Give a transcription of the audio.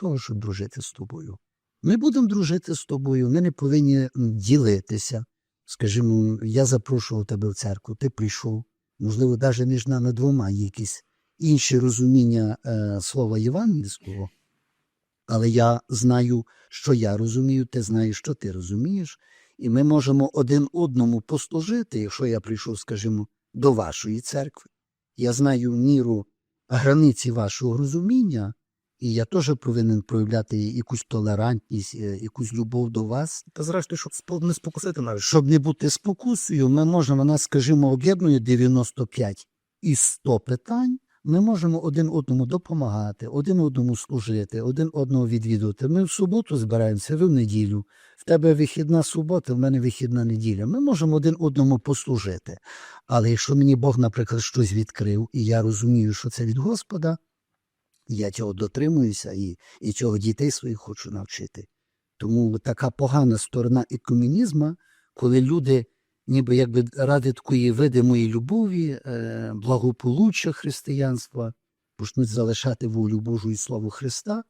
того, щоб дружити з тобою. Ми будемо дружити з тобою, ми не повинні ділитися. Скажімо, я запрошував тебе в церкву, ти прийшов. Можливо, навіть між нами двома якісь інші розуміння е, слова євангельського, але я знаю, що я розумію, ти знаєш, що ти розумієш, і ми можемо один одному послужити, якщо я прийшов, скажімо, до вашої церкви. Я знаю міру границі вашого розуміння, і я теж повинен проявляти якусь толерантність, е, якусь любов до вас. Та зрештою, щоб не спокусити навіть. Щоб не бути спокусою, ми можемо, нас, скажімо, об'єднує 95 і 100 питань. Ми можемо один одному допомагати, один одному служити, один одного відвідувати. Ми в суботу збираємося, ви в неділю. В тебе вихідна субота, в мене вихідна неділя. Ми можемо один одному послужити. Але якщо мені Бог, наприклад, щось відкрив, і я розумію, що це від Господа, я цього дотримуюся і, і цього дітей своїх хочу навчити. Тому така погана сторона екумінізму, коли люди, ніби якби ради такої видимої любові, е, благополуччя християнства, почнуть залишати волю Божу і славу Христа,